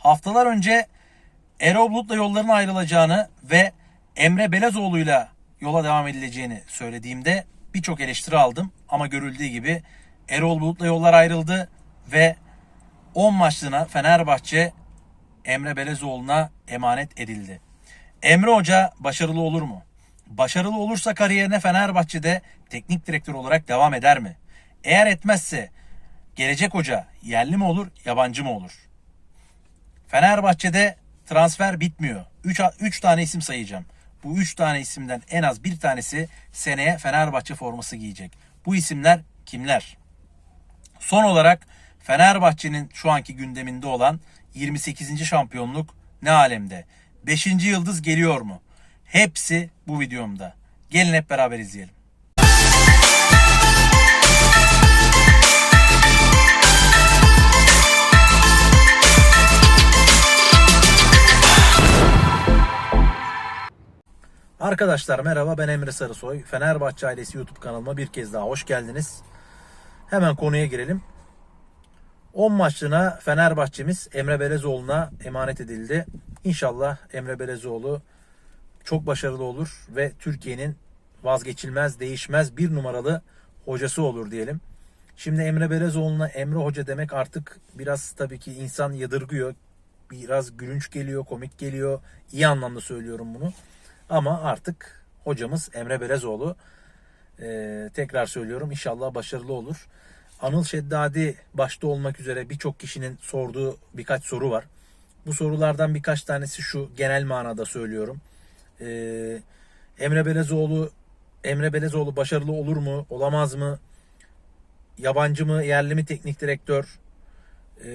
Haftalar önce Erol Bulut'la yolların ayrılacağını ve Emre Belezoğlu'yla yola devam edileceğini söylediğimde birçok eleştiri aldım. Ama görüldüğü gibi Erol Bulut'la yollar ayrıldı ve 10 maçlığına Fenerbahçe Emre Belezoğlu'na emanet edildi. Emre Hoca başarılı olur mu? Başarılı olursa kariyerine Fenerbahçe'de teknik direktör olarak devam eder mi? Eğer etmezse gelecek hoca yerli mi olur, yabancı mı olur? Fenerbahçe'de transfer bitmiyor. 3 3 tane isim sayacağım. Bu 3 tane isimden en az bir tanesi seneye Fenerbahçe forması giyecek. Bu isimler kimler? Son olarak Fenerbahçe'nin şu anki gündeminde olan 28. şampiyonluk ne alemde? 5. yıldız geliyor mu? Hepsi bu videomda. Gelin hep beraber izleyelim. Arkadaşlar merhaba ben Emre Sarısoy. Fenerbahçe ailesi YouTube kanalıma bir kez daha hoş geldiniz. Hemen konuya girelim. 10 maçlığına Fenerbahçemiz Emre Belezoğlu'na emanet edildi. İnşallah Emre Belezoğlu çok başarılı olur ve Türkiye'nin vazgeçilmez, değişmez bir numaralı hocası olur diyelim. Şimdi Emre Belezoğlu'na Emre Hoca demek artık biraz tabii ki insan yadırgıyor. Biraz gülünç geliyor, komik geliyor. İyi anlamda söylüyorum bunu. Ama artık hocamız Emre Belezoğlu. Ee, tekrar söylüyorum inşallah başarılı olur. Anıl Şeddadi başta olmak üzere birçok kişinin sorduğu birkaç soru var. Bu sorulardan birkaç tanesi şu genel manada söylüyorum. Ee, Emre Belezoğlu Emre Belezoğlu başarılı olur mu? Olamaz mı? Yabancı mı? Yerli mi teknik direktör? Ee,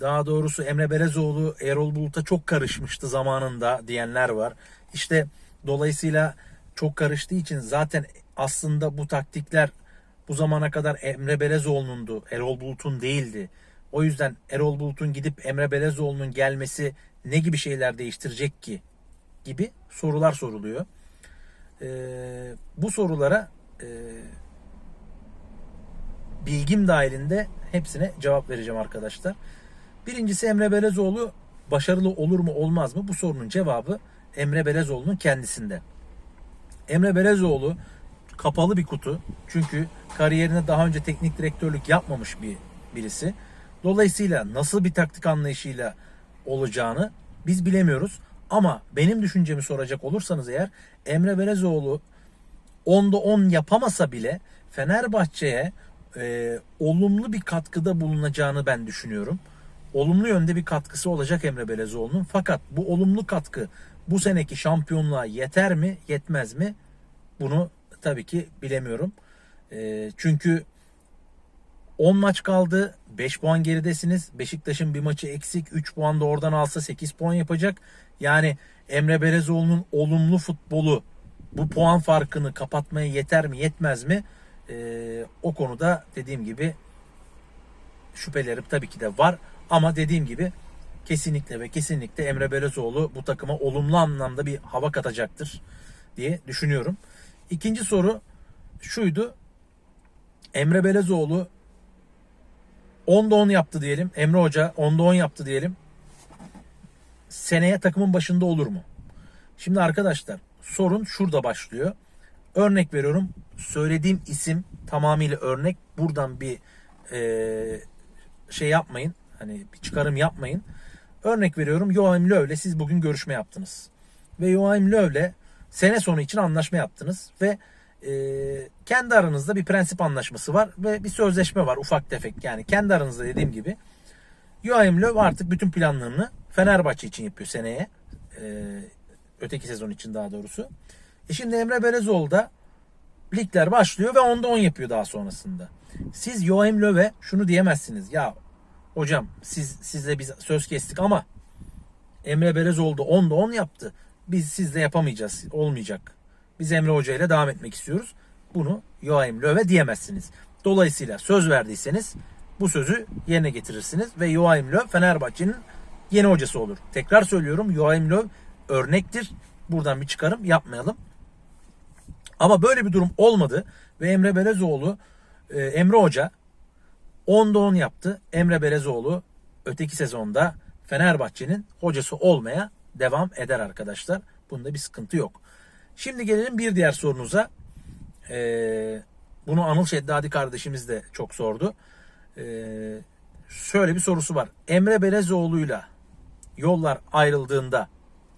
daha doğrusu Emre Belezoğlu Erol Bulut'a çok karışmıştı zamanında diyenler var. İşte dolayısıyla çok karıştığı için zaten aslında bu taktikler bu zamana kadar Emre Belezoğlu'nundu. Erol Bulut'un değildi. O yüzden Erol Bulut'un gidip Emre Belezoğlu'nun gelmesi ne gibi şeyler değiştirecek ki? Gibi sorular soruluyor. Ee, bu sorulara e, bilgim dahilinde hepsine cevap vereceğim arkadaşlar. Birincisi Emre Belezoğlu başarılı olur mu olmaz mı? Bu sorunun cevabı Emre Belezoğlu'nun kendisinde. Emre Belezoğlu kapalı bir kutu. Çünkü kariyerinde daha önce teknik direktörlük yapmamış bir birisi. Dolayısıyla nasıl bir taktik anlayışıyla olacağını biz bilemiyoruz. Ama benim düşüncemi soracak olursanız eğer Emre Belezoğlu 10'da 10 yapamasa bile Fenerbahçe'ye e, olumlu bir katkıda bulunacağını ben düşünüyorum. Olumlu yönde bir katkısı olacak Emre Belezoğlu'nun. Fakat bu olumlu katkı bu seneki şampiyonluğa yeter mi, yetmez mi? Bunu tabii ki bilemiyorum. E, çünkü 10 maç kaldı. 5 puan geridesiniz. Beşiktaş'ın bir maçı eksik. 3 puan da oradan alsa 8 puan yapacak. Yani Emre Belezoğlu'nun olumlu futbolu bu puan farkını kapatmaya yeter mi yetmez mi? Ee, o konuda dediğim gibi şüphelerim tabii ki de var. Ama dediğim gibi kesinlikle ve kesinlikle Emre Belezoğlu bu takıma olumlu anlamda bir hava katacaktır diye düşünüyorum. İkinci soru şuydu. Emre Belezoğlu 10'da 10 yaptı diyelim. Emre Hoca 10'da 10 yaptı diyelim. Seneye takımın başında olur mu? Şimdi arkadaşlar sorun şurada başlıyor. Örnek veriyorum. Söylediğim isim tamamıyla örnek. Buradan bir e, şey yapmayın. Hani bir çıkarım yapmayın. Örnek veriyorum. Joachim Löw'le siz bugün görüşme yaptınız. Ve Joachim Löw'le sene sonu için anlaşma yaptınız. Ve e, kendi aranızda bir prensip anlaşması var. Ve bir sözleşme var ufak tefek. Yani kendi aranızda dediğim gibi. Joachim Löw artık bütün planlarını Fenerbahçe için yapıyor seneye. E, öteki sezon için daha doğrusu. E şimdi Emre Belezoğlu da ligler başlıyor ve onda 10 yapıyor daha sonrasında. Siz Joachim Löw'e şunu diyemezsiniz. Ya hocam siz sizle biz söz kestik ama Emre Belezoğlu da 10'da 10 yaptı. Biz sizle yapamayacağız. Olmayacak. Biz Emre Hoca ile devam etmek istiyoruz. Bunu Joachim Löw'e diyemezsiniz. Dolayısıyla söz verdiyseniz bu sözü yerine getirirsiniz ve Joachim Löw Fenerbahçe'nin yeni hocası olur. Tekrar söylüyorum Joachim Löw örnektir. Buradan bir çıkarım yapmayalım. Ama böyle bir durum olmadı ve Emre Belezoğlu e, Emre Hoca 10'da 10 yaptı. Emre Belezoğlu öteki sezonda Fenerbahçe'nin hocası olmaya devam eder arkadaşlar. Bunda bir sıkıntı yok. Şimdi gelelim bir diğer sorunuza. Ee, bunu Anıl Şeddadi kardeşimiz de çok sordu. Ee, şöyle bir sorusu var. Emre Belezoğlu'yla yollar ayrıldığında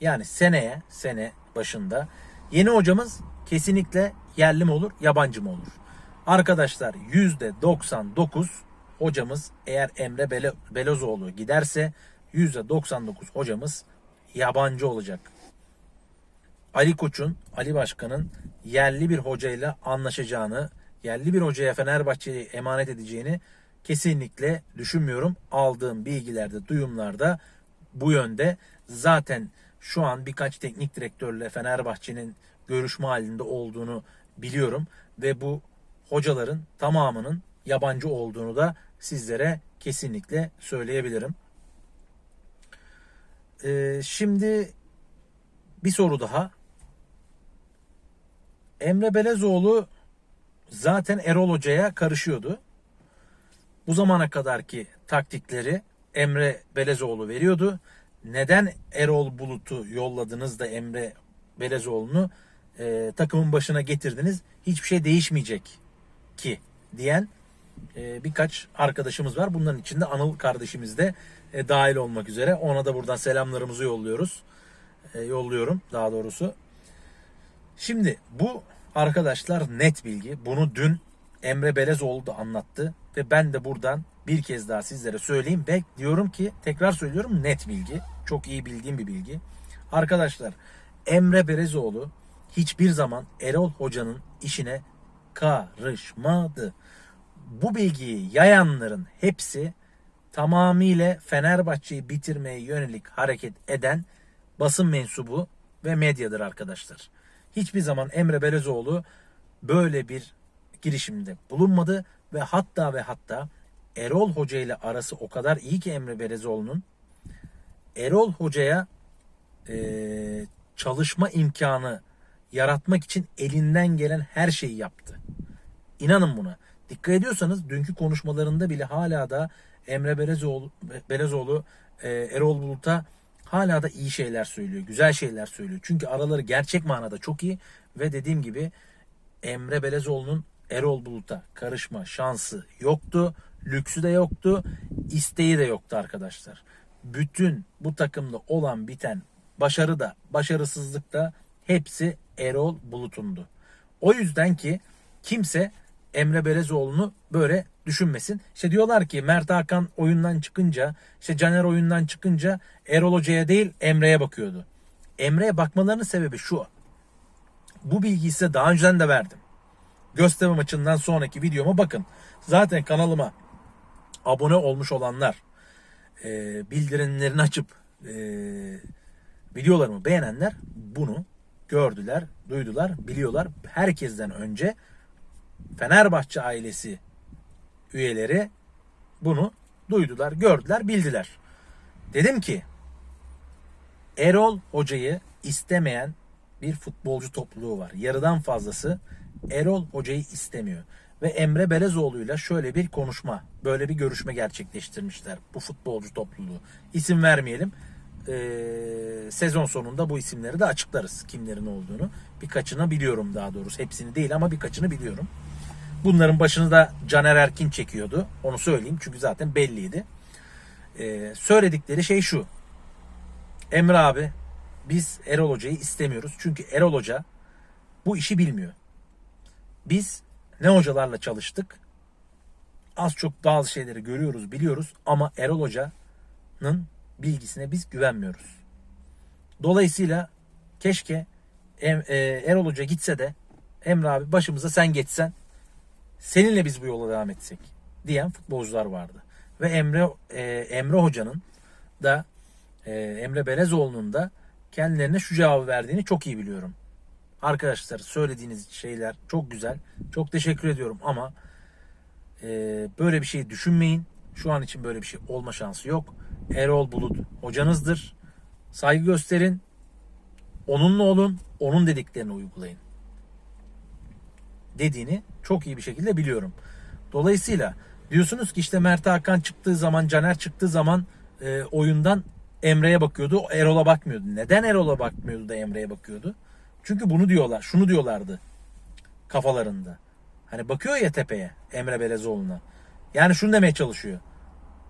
yani seneye, sene başında yeni hocamız kesinlikle yerli mi olur, yabancı mı olur? Arkadaşlar %99 hocamız eğer Emre Bele, Belözoğlu giderse %99 hocamız yabancı olacak. Ali Koç'un, Ali Başkan'ın yerli bir hocayla anlaşacağını, yerli bir hocaya Fenerbahçe'yi emanet edeceğini kesinlikle düşünmüyorum. Aldığım bilgilerde, duyumlarda bu yönde. Zaten şu an birkaç teknik direktörle Fenerbahçe'nin görüşme halinde olduğunu biliyorum ve bu hocaların tamamının yabancı olduğunu da sizlere kesinlikle söyleyebilirim. Ee, şimdi bir soru daha. Emre Belezoğlu zaten Erol Hoca'ya karışıyordu. Bu zamana kadarki taktikleri Emre Belezoğlu veriyordu. Neden Erol Bulut'u yolladınız da Emre Belezoğlu'nu e, takımın başına getirdiniz? Hiçbir şey değişmeyecek ki diyen e, birkaç arkadaşımız var. Bunların içinde Anıl kardeşimiz de e, dahil olmak üzere. Ona da buradan selamlarımızı yolluyoruz. E, yolluyorum daha doğrusu. Şimdi bu arkadaşlar net bilgi. Bunu dün Emre Belezoğlu da anlattı ve ben de buradan bir kez daha sizlere söyleyeyim ve diyorum ki tekrar söylüyorum net bilgi. Çok iyi bildiğim bir bilgi. Arkadaşlar Emre Belezoğlu hiçbir zaman Erol Hoca'nın işine karışmadı. Bu bilgiyi yayanların hepsi tamamıyla Fenerbahçe'yi bitirmeye yönelik hareket eden basın mensubu ve medyadır arkadaşlar. Hiçbir zaman Emre Belezoğlu böyle bir girişimde bulunmadı ve hatta ve hatta Erol Hoca ile arası o kadar iyi ki Emre Belezoğlu'nun Erol Hoca'ya eee, çalışma imkanı yaratmak için elinden gelen her şeyi yaptı. İnanın buna. Dikkat ediyorsanız dünkü konuşmalarında bile hala da Emre Belezoğlu, Belezoğlu e, Erol Bulut'a hala da iyi şeyler söylüyor. Güzel şeyler söylüyor. Çünkü araları gerçek manada çok iyi ve dediğim gibi Emre Belezoğlu'nun Erol Bulut'a karışma şansı yoktu. Lüksü de yoktu. isteği de yoktu arkadaşlar. Bütün bu takımda olan biten başarı da başarısızlık da hepsi Erol Bulut'undu. O yüzden ki kimse Emre Belezoğlu'nu böyle düşünmesin. İşte diyorlar ki Mert Hakan oyundan çıkınca, işte Caner oyundan çıkınca Erol Hoca'ya değil Emre'ye bakıyordu. Emre'ye bakmalarının sebebi şu. Bu bilgiyi size daha önceden de verdim. Göztepe maçından sonraki videoma bakın. Zaten kanalıma abone olmuş olanlar, e, bildirimlerini açıp e, videolarımı beğenenler bunu gördüler, duydular, biliyorlar. Herkesten önce Fenerbahçe ailesi üyeleri bunu duydular, gördüler, bildiler. Dedim ki Erol Hoca'yı istemeyen bir futbolcu topluluğu var. Yarıdan fazlası Erol Hoca'yı istemiyor. Ve Emre Belezoğlu'yla şöyle bir konuşma, böyle bir görüşme gerçekleştirmişler bu futbolcu topluluğu. İsim vermeyelim. Ee, sezon sonunda bu isimleri de açıklarız kimlerin olduğunu. Birkaçını biliyorum daha doğrusu. Hepsini değil ama birkaçını biliyorum. Bunların başını da Caner Erkin çekiyordu. Onu söyleyeyim çünkü zaten belliydi. Ee, söyledikleri şey şu. Emre abi biz Erol Hoca'yı istemiyoruz. Çünkü Erol Hoca bu işi bilmiyor. Biz ne hocalarla çalıştık? Az çok bazı şeyleri görüyoruz, biliyoruz ama Erol Hoca'nın bilgisine biz güvenmiyoruz. Dolayısıyla keşke e, Erol Hoca gitse de Emre abi başımıza sen geçsen seninle biz bu yola devam etsek diyen futbolcular vardı. Ve Emre e, Emre Hoca'nın da e, Emre Belezoğlu'nun da kendilerine şu cevabı verdiğini çok iyi biliyorum. Arkadaşlar söylediğiniz şeyler çok güzel. Çok teşekkür ediyorum ama e, böyle bir şey düşünmeyin. Şu an için böyle bir şey olma şansı yok. Erol Bulut hocanızdır. Saygı gösterin. Onunla olun. Onun dediklerini uygulayın. Dediğini çok iyi bir şekilde biliyorum. Dolayısıyla diyorsunuz ki işte Mert Hakan çıktığı zaman, Caner çıktığı zaman e, oyundan Emre'ye bakıyordu, Erol'a bakmıyordu. Neden Erol'a bakmıyordu da Emre'ye bakıyordu? Çünkü bunu diyorlar, şunu diyorlardı kafalarında. Hani bakıyor ya tepeye Emre Belezoğlu'na. Yani şunu demeye çalışıyor.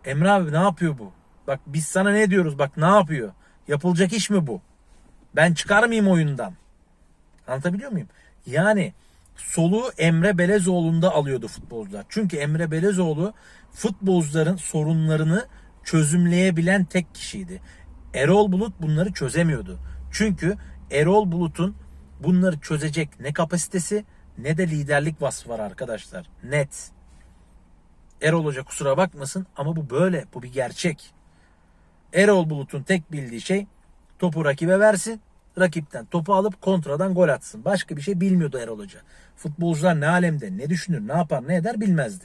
Emre abi ne yapıyor bu? Bak biz sana ne diyoruz bak ne yapıyor? Yapılacak iş mi bu? Ben çıkar mıyım oyundan? Anlatabiliyor muyum? Yani soluğu Emre Belezoğlu'nda alıyordu futbolcular. Çünkü Emre Belezoğlu futbolcuların sorunlarını çözümleyebilen tek kişiydi. Erol Bulut bunları çözemiyordu. Çünkü Erol Bulut'un bunları çözecek ne kapasitesi ne de liderlik vasfı var arkadaşlar. Net. Erol Hoca kusura bakmasın ama bu böyle. Bu bir gerçek. Erol Bulut'un tek bildiği şey topu rakibe versin. Rakipten topu alıp kontradan gol atsın. Başka bir şey bilmiyordu Erol Hoca. Futbolcular ne alemde, ne düşünür, ne yapar, ne eder bilmezdi.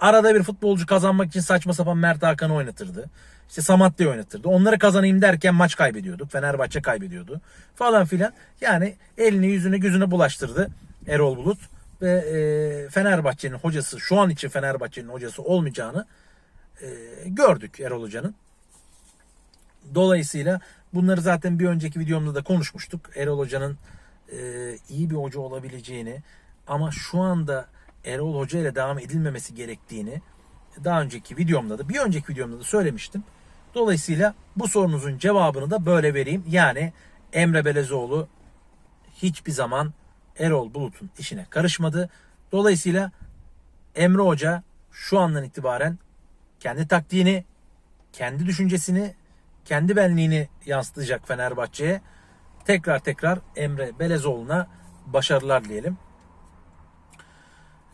Arada bir futbolcu kazanmak için saçma sapan Mert Hakan'ı oynatırdı. İşte Samatya'yı oynatırdı. Onları kazanayım derken maç kaybediyorduk. Fenerbahçe kaybediyordu. Falan filan. Yani elini yüzüne gözüne bulaştırdı Erol Bulut. Ve e, Fenerbahçe'nin hocası şu an için Fenerbahçe'nin hocası olmayacağını e, gördük Erol Hoca'nın. Dolayısıyla bunları zaten bir önceki videomda da konuşmuştuk. Erol Hoca'nın e, iyi bir hoca olabileceğini ama şu anda Erol Hoca ile devam edilmemesi gerektiğini daha önceki videomda da bir önceki videomda da söylemiştim. Dolayısıyla bu sorunuzun cevabını da böyle vereyim. Yani Emre Belezoğlu hiçbir zaman Erol Bulut'un işine karışmadı. Dolayısıyla Emre Hoca şu andan itibaren kendi taktiğini, kendi düşüncesini, kendi benliğini yansıtacak Fenerbahçe'ye. Tekrar tekrar Emre Belezoğlu'na başarılar diyelim.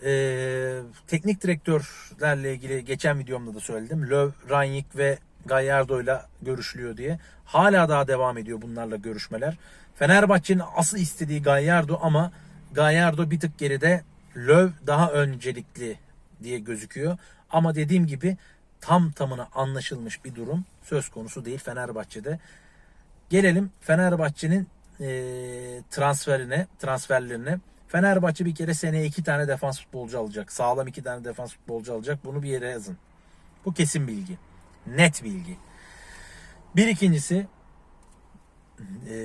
Ee, teknik direktörlerle ilgili geçen videomda da söyledim. Löw, Rangnick ve Gallardo ile görüşülüyor diye. Hala daha devam ediyor bunlarla görüşmeler. Fenerbahçe'nin asıl istediği Gallardo ama Gallardo bir tık geride. Löw daha öncelikli diye gözüküyor. Ama dediğim gibi tam tamına anlaşılmış bir durum söz konusu değil Fenerbahçe'de. Gelelim Fenerbahçe'nin e, transferine, transferlerine. Fenerbahçe bir kere seneye iki tane defans futbolcu alacak. Sağlam iki tane defans futbolcu alacak. Bunu bir yere yazın. Bu kesin bilgi. Net bilgi. Bir ikincisi e,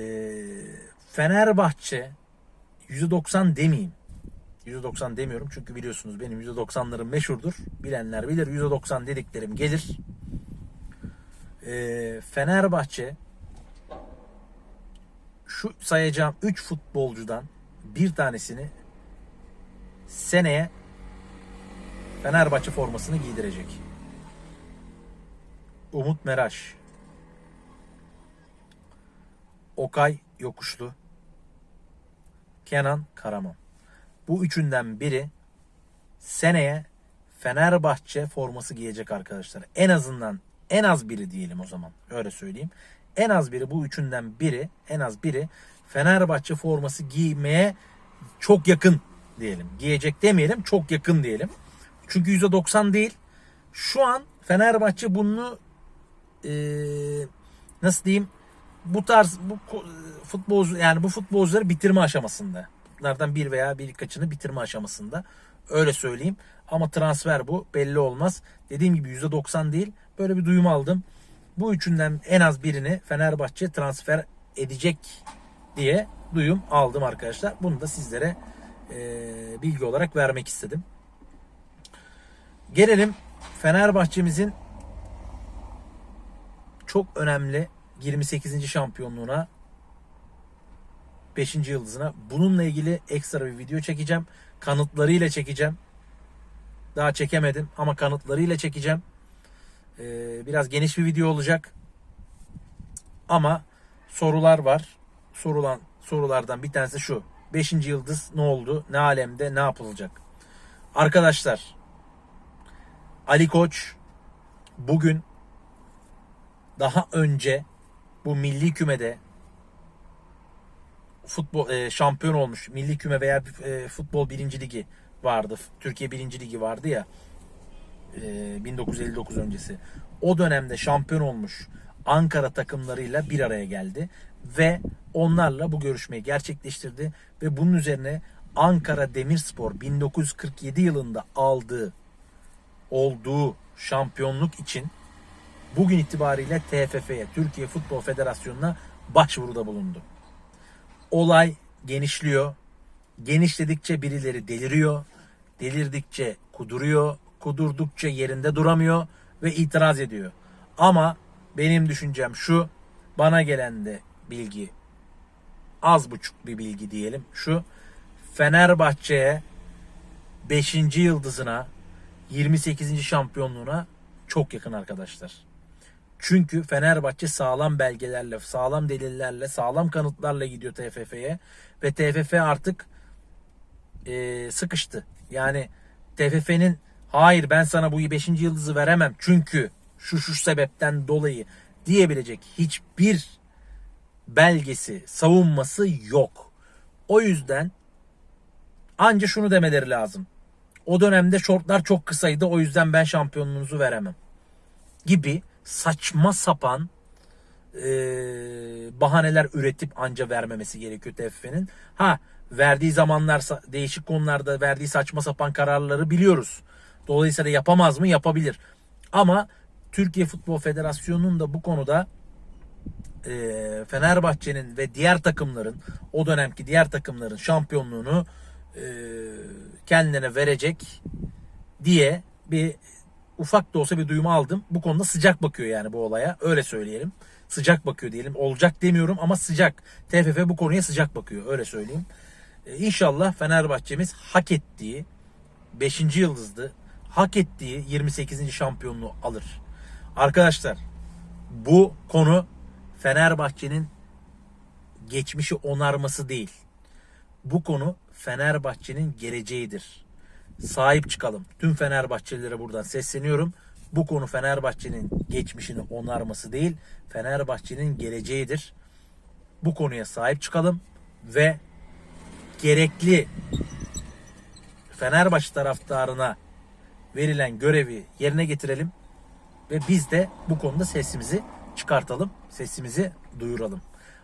Fenerbahçe %90 demeyeyim. %90 demiyorum çünkü biliyorsunuz benim %90'larım meşhurdur. Bilenler bilir %90 dediklerim gelir. E, Fenerbahçe şu sayacağım 3 futbolcudan bir tanesini seneye Fenerbahçe formasını giydirecek. Umut Meraş, Okay Yokuşlu, Kenan Karaman. Bu üçünden biri seneye Fenerbahçe forması giyecek arkadaşlar. En azından en az biri diyelim o zaman. Öyle söyleyeyim. En az biri bu üçünden biri en az biri Fenerbahçe forması giymeye çok yakın diyelim. Giyecek demeyelim çok yakın diyelim. Çünkü %90 değil. Şu an Fenerbahçe bunu e, nasıl diyeyim bu tarz bu futbolcu yani bu futbolcuları bitirme aşamasında. Bunlardan bir veya birkaçını bitirme aşamasında. Öyle söyleyeyim. Ama transfer bu. Belli olmaz. Dediğim gibi %90 değil. Böyle bir duyum aldım. Bu üçünden en az birini Fenerbahçe transfer edecek diye duyum aldım arkadaşlar. Bunu da sizlere e, bilgi olarak vermek istedim. Gelelim Fenerbahçe'mizin çok önemli 28. şampiyonluğuna 5. yıldızına. Bununla ilgili ekstra bir video çekeceğim. Kanıtlarıyla çekeceğim. Daha çekemedim ama kanıtlarıyla çekeceğim. Ee, biraz geniş bir video olacak. Ama sorular var. Sorulan sorulardan bir tanesi şu. 5. yıldız ne oldu? Ne alemde? Ne yapılacak? Arkadaşlar Ali Koç bugün daha önce bu milli kümede futbol e, şampiyon olmuş milli küme veya e, futbol birinci ligi vardı. Türkiye birinci ligi vardı ya e, 1959 öncesi. O dönemde şampiyon olmuş Ankara takımlarıyla bir araya geldi ve onlarla bu görüşmeyi gerçekleştirdi ve bunun üzerine Ankara Demirspor 1947 yılında aldığı olduğu şampiyonluk için bugün itibariyle TFF'ye, Türkiye Futbol Federasyonu'na başvuruda bulundu. Olay genişliyor. Genişledikçe birileri deliriyor. Delirdikçe kuduruyor. Kudurdukça yerinde duramıyor ve itiraz ediyor. Ama benim düşüncem şu. Bana gelen de bilgi az buçuk bir bilgi diyelim. Şu Fenerbahçe'ye 5. yıldızına 28. şampiyonluğuna çok yakın arkadaşlar. Çünkü Fenerbahçe sağlam belgelerle, sağlam delillerle, sağlam kanıtlarla gidiyor TFF'ye ve TFF artık e, sıkıştı. Yani TFF'nin hayır ben sana bu 5. yıldızı veremem çünkü şu şu sebepten dolayı diyebilecek hiçbir belgesi, savunması yok. O yüzden anca şunu demeleri lazım. O dönemde şortlar çok kısaydı o yüzden ben şampiyonluğunuzu veremem. Gibi saçma sapan e, bahaneler üretip anca vermemesi gerekiyor TFF'nin. Ha verdiği zamanlar değişik konularda verdiği saçma sapan kararları biliyoruz. Dolayısıyla yapamaz mı? Yapabilir. Ama Türkiye Futbol Federasyonu'nun da bu konuda e, Fenerbahçe'nin ve diğer takımların o dönemki diğer takımların şampiyonluğunu e, kendine verecek diye bir ufak da olsa bir duyumu aldım. Bu konuda sıcak bakıyor yani bu olaya. Öyle söyleyelim. Sıcak bakıyor diyelim. Olacak demiyorum ama sıcak. TFF bu konuya sıcak bakıyor. Öyle söyleyeyim. E, İnşallah Fenerbahçe'miz hak ettiği 5. yıldızdı. Hak ettiği 28. şampiyonluğu alır. Arkadaşlar bu konu Fenerbahçe'nin geçmişi onarması değil. Bu konu Fenerbahçe'nin geleceğidir. Sahip çıkalım. Tüm Fenerbahçelilere buradan sesleniyorum. Bu konu Fenerbahçe'nin geçmişini onarması değil, Fenerbahçe'nin geleceğidir. Bu konuya sahip çıkalım ve gerekli Fenerbahçe taraftarına verilen görevi yerine getirelim ve biz de bu konuda sesimizi çıkartalım, sesimizi duyuralım.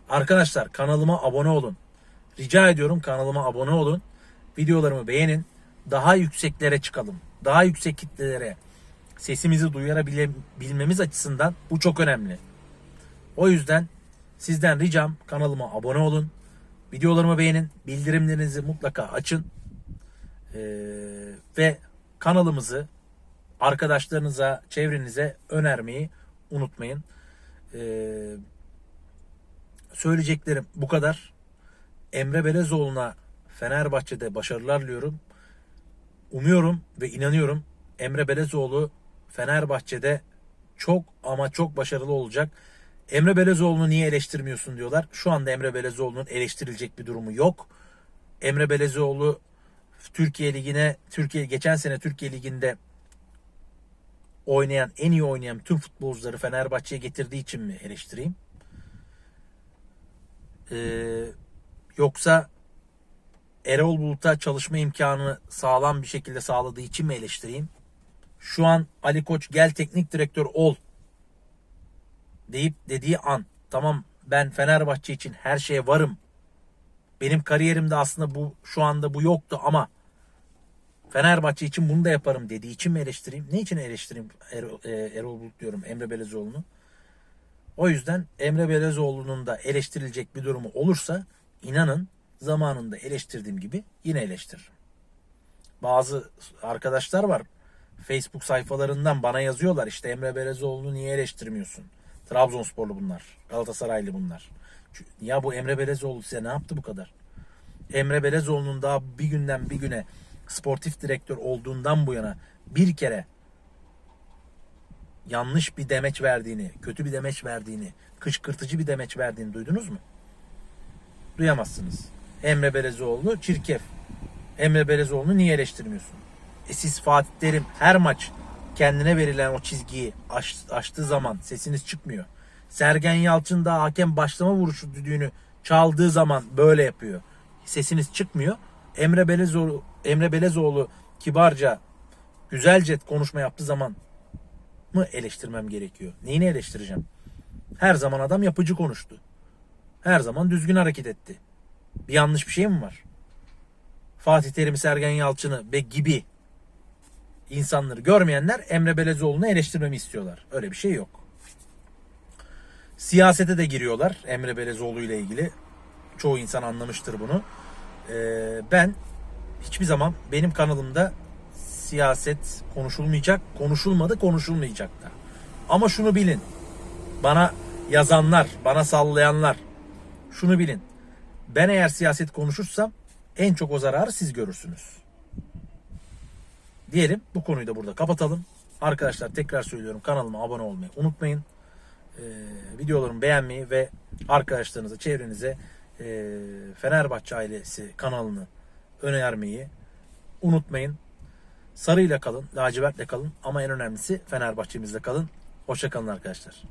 Arkadaşlar kanalıma abone olun. Rica ediyorum kanalıma abone olun. Videolarımı beğenin. Daha yükseklere çıkalım. Daha yüksek kitlelere sesimizi duyurabilmemiz açısından bu çok önemli. O yüzden sizden ricam kanalıma abone olun. Videolarımı beğenin. Bildirimlerinizi mutlaka açın. Ee, ve kanalımızı arkadaşlarınıza, çevrenize önermeyi unutmayın. Ee, söyleyeceklerim bu kadar. Emre Belezoğlu'na Fenerbahçe'de başarılar diliyorum. Umuyorum ve inanıyorum Emre Belezoğlu Fenerbahçe'de çok ama çok başarılı olacak. Emre Belezoğlu'nu niye eleştirmiyorsun diyorlar. Şu anda Emre Belezoğlu'nun eleştirilecek bir durumu yok. Emre Belezoğlu Türkiye Ligi'ne Türkiye geçen sene Türkiye Ligi'nde oynayan en iyi oynayan tüm futbolcuları Fenerbahçe'ye getirdiği için mi eleştireyim? Ee, yoksa Erol Bulut'a çalışma imkanı sağlam bir şekilde sağladığı için mi eleştireyim? Şu an Ali Koç gel teknik direktör ol deyip dediği an tamam ben Fenerbahçe için her şeye varım. Benim kariyerimde aslında bu şu anda bu yoktu ama Fenerbahçe için bunu da yaparım dediği için mi eleştireyim? Ne için eleştireyim Erol, e, Bulut diyorum Emre Belezoğlu'nu? O yüzden Emre Belezoğlu'nun da eleştirilecek bir durumu olursa inanın zamanında eleştirdiğim gibi yine eleştiririm. Bazı arkadaşlar var Facebook sayfalarından bana yazıyorlar işte Emre Belezoğlu'nu niye eleştirmiyorsun? Trabzonsporlu bunlar. Galatasaraylı bunlar. Ya bu Emre Belezoğlu size ne yaptı bu kadar? Emre Belezoğlu'nun daha bir günden bir güne sportif direktör olduğundan bu yana bir kere yanlış bir demeç verdiğini, kötü bir demeç verdiğini, kışkırtıcı bir demeç verdiğini duydunuz mu? Duyamazsınız. Emre Belezoğlu çirkef. Emre Belezoğlu'nu niye eleştirmiyorsun? E siz Fatih Terim her maç kendine verilen o çizgiyi aş, aştığı zaman sesiniz çıkmıyor. Sergen Yalçın da hakem başlama vuruşu düdüğünü çaldığı zaman böyle yapıyor. Sesiniz çıkmıyor. Emre Belezoğlu Emre Belezoğlu kibarca güzelce konuşma yaptığı zaman mı eleştirmem gerekiyor? Neyini eleştireceğim? Her zaman adam yapıcı konuştu. Her zaman düzgün hareket etti. Bir yanlış bir şey mi var? Fatih Terim, Sergen Yalçın'ı ve gibi insanları görmeyenler Emre Belezoğlu'nu eleştirmemi istiyorlar. Öyle bir şey yok. Siyasete de giriyorlar Emre Belezoğlu ile ilgili. Çoğu insan anlamıştır bunu. Ee, ben hiçbir zaman benim kanalımda siyaset konuşulmayacak, konuşulmadı, konuşulmayacak da. Ama şunu bilin. Bana yazanlar, bana sallayanlar şunu bilin. Ben eğer siyaset konuşursam en çok o zararı siz görürsünüz. Diyelim bu konuyu da burada kapatalım. Arkadaşlar tekrar söylüyorum kanalıma abone olmayı unutmayın. Ee, videolarımı beğenmeyi ve arkadaşlarınıza, çevrenize e, Fenerbahçe ailesi kanalını önermeyi unutmayın. Sarıyla kalın, lacivertle kalın ama en önemlisi Fenerbahçemizle kalın. Hoşçakalın arkadaşlar.